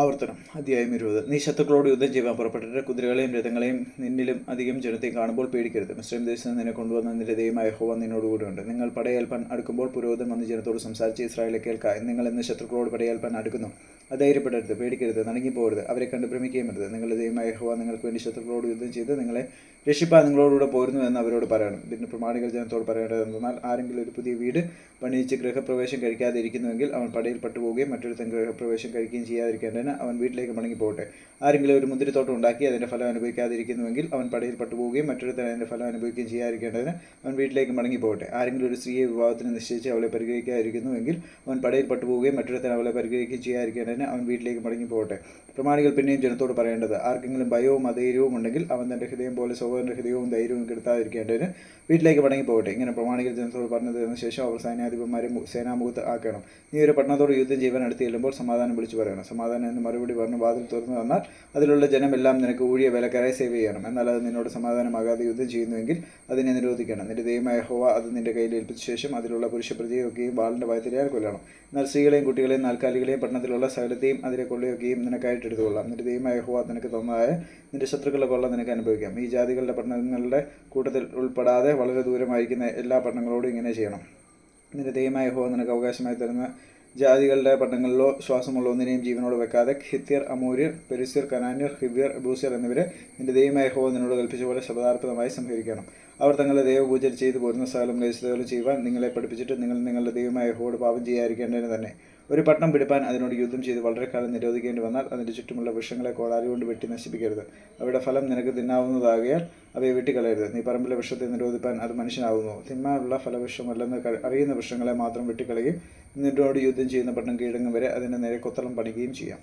ആവർത്തനം. അധ്യായം ഇരുപത്. നീ ശത്രുക്കളോട് യുദ്ധം ചെയ്യുവാൻ പുറപ്പെട്ടിട്ട് കുതിരകളെയും രഥങ്ങളെയും നിന്നിലും അധികം ജനത്തെയും കാണുമ്പോൾ പേടിക്കരുത്. മുസ്ലിം ദേശത്ത് നിന്നെ കൊണ്ടുവന്ന നിന്റെ ദൈവമായ ഹോവ നിന്നോടുകൂടിയുണ്ട് നിങ്ങൾ പടയേൽപ്പാൻ അടുക്കുമ്പോൾ പുരോഹിതൻ വന്ന് ജനത്തോട് സംസാരിച്ച് ഇസ്രായേലെ കേൾക്കുക നിങ്ങൾ ഇന്ന് ശത്രുക്കളോട് പടയേൽപ്പാൻ അടുക്കുന്നു. അധൈര്യപ്പെടരുത് പേടിക്കരുത് നടുങ്ങിപ്പോകരുത് അവരെ കണ്ട് ഭ്രമിക്കുകയും അരുത്. നിങ്ങളുടെ ദൈവമായ ഹോവ നിങ്ങൾക്ക് വേണ്ടി ശത്രുക്കളോട് യുദ്ധം ചെയ്ത് നിങ്ങളെ രക്ഷിപ്പാൻ നിങ്ങളോടുകൂടെ പോരുന്നു എന്ന് അവരോട് പറയണം. പിന്നെ പ്രമാണികൾ ജനത്തോട് പറയേണ്ടത് എന്നാൽ ആരെങ്കിലും ഒരു പുതിയ വീട് പണിയിച്ച് ഗൃഹപ്രവേശം കഴിക്കാതെ ഇരിക്കുന്നുവെങ്കിൽ അവൻ പടയിൽ മറ്റൊരു മറ്റൊരുത്തൻ ഗൃഹപ്രവേശം കഴിക്കുകയും ചെയ്യാതിരിക്കേണ്ടതിന് അവൻ വീട്ടിലേക്ക് മടങ്ങി പോകട്ടെ ആരെങ്കിലും ഒരു മുന്തിരിത്തോട്ടം ഉണ്ടാക്കി അതിന്റെ ഫലം അനുഭവിക്കാതിരിക്കുന്നുവെങ്കിൽ അവൻ പടയിൽ മറ്റൊരു മറ്റൊരുത്തൻ അതിന്റെ ഫലം അനുഭവിക്കുകയും ചെയ്യാതിരിക്കേണ്ടതിന് അവൻ വീട്ടിലേക്ക് മടങ്ങി പോകട്ടെ ആരെങ്കിലും ഒരു സ്ത്രീയെ വിവാഹത്തിന് നിശ്ചയിച്ച് അവളെ പരിഗ്രഹിക്കാതിരിക്കുന്നുവെങ്കിൽ അവൻ പടയിൽ മറ്റൊരു മറ്റൊരുത്തൻ അവളെ പരിഗ്രഹിക്കുകയും ചെയ്യാതിരിക്കേണ്ടതിന് അവൻ വീട്ടിലേക്ക് മടങ്ങി പോകട്ടെ. പ്രമാണികൾ പിന്നെയും ജനത്തോട് പറയേണ്ടത് ആർക്കെങ്കിലും ഭയവും അധൈര്യവും ഉണ്ടെങ്കിൽ അവൻ തന്റെ ഹൃദയം പോലെ സഹോദരന്റെ ഹൃദയവും ധൈര്യവും കെടുത്താതിരിക്കേണ്ടതിന് വീട്ടിലേക്ക് മടങ്ങി പോകട്ടെ. ഇങ്ങനെ പ്രമാണികൾ ജനത്തോട് പറഞ്ഞതിന് ശേഷം അവർ സൈന്യാധിപന്മാരെ സേനാമുഖത്ത് ആക്കണം. നീ ഒരു പട്ടണത്തോട് യുദ്ധം ജീവൻ അടുത്ത് ചെല്ലുമ്പോൾ സമാധാനം വിളിച്ചു പറയണം. സമാധാനം എന്ന് മറുപടി പറഞ്ഞ് വാതിൽ തുറന്നു തന്നാൽ അതിലുള്ള ജനമെല്ലാം നിനക്ക് ഊഴിയ വിലക്കരായി സേവ് ചെയ്യണം. എന്നാൽ അത് നിന്നോട് സമാധാനമാകാതെ യുദ്ധം ചെയ്യുന്നുവെങ്കിൽ അതിനെ നിരോധിക്കണം. നിന്റെ ദൈവമായ ഹോവ അത് നിന്റെ കയ്യിൽ ഏൽപ്പിച്ച ശേഷം അതിലുള്ള പുരുഷ പ്രതിയൊക്കെയും വാളിന്റെ ഭയത്തിലാൽ കൊല്ലണം. എന്നാൽ സ്ത്രീകളെയും കുട്ടികളെയും നാൽക്കാലികളെയും പട്ടണത്തിലുള്ള സകലത്തെയും അതിലെ കൊള്ളയൊക്കെയും നിനക്കായിട്ട് എടുത്തുകൊള്ളാം നിന്റെ ദൈവമായ ഹോവ നിനക്ക് തന്നതായ നിന്റെ ശത്രുക്കളുടെ കൊള്ള നിനക്ക് അനുഭവിക്കാം. ഈ ജാതികളുടെ പട്ടണങ്ങളുടെ കൂട്ടത്തിൽ ഉൾപ്പെടാതെ വളരെ ദൂരമായിരിക്കുന്ന എല്ലാ പട്ടണങ്ങളോടും ഇങ്ങനെ ചെയ്യണം. നിന്റെ ദൈവമായ ഹോവ നിനക്ക് അവകാശമായി തരുന്ന ജാതികളുടെ പട്ടണങ്ങളിലോ ശ്വാസമുള്ള ഒന്നിനെയും ജീവനോട് വെക്കാതെ ഹിത്യർ അമൂര്യർ പെരിസ്യർ കനാന്യർ ഹിവ്യർ ബൂസ്യർ എന്നിവരെ നിന്റെ ദൈവമായ ഹോ നിന്നോട് കൽപ്പിച്ച പോലെ ശബ്ദാർപ്പിതമായി സംഹരിക്കണം. അവർ തങ്ങളുടെ ദൈവപൂജ ചെയ്തു പോരുന്ന സകലം ദേശത്തുകളും ചെയ്യുവാൻ നിങ്ങളെ പഠിപ്പിച്ചിട്ട് നിങ്ങൾ നിങ്ങളുടെ ദൈവമായ ഹോട് പാപം ചെയ്യാതിരിക്കേണ്ടതിന് തന്നെ. ഒരു പട്ടണം പിടിപ്പാൻ അതിനോട് യുദ്ധം ചെയ്ത് വളരെ കാലം നിരോധിക്കേണ്ടി വന്നാൽ അതിന്റെ ചുറ്റുമുള്ള വൃക്ഷങ്ങളെ കോടാലി കൊണ്ട് വെട്ടി നശിപ്പിക്കരുത്. അവയുടെ ഫലം നിനക്ക് തിന്നാവുന്നതാകിയാൽ അവയെ വെട്ടിക്കളയരുത്. നീ പറമ്പിലെ വൃക്ഷത്തെ നിരോധിപ്പാൻ അത് മനുഷ്യനാകുന്നു തിന്മാനുള്ള ഫലവൃക്ഷമല്ലെന്ന് അറിയുന്ന വൃക്ഷങ്ങളെ മാത്രം വെട്ടിക്കളയുകയും നിന്നോട് യുദ്ധം ചെയ്യുന്ന പട്ടണം കീഴടങ്ങും വരെ അതിന്റെ നേരെ കൊത്തളം പണിക്കുകയും ചെയ്യാം.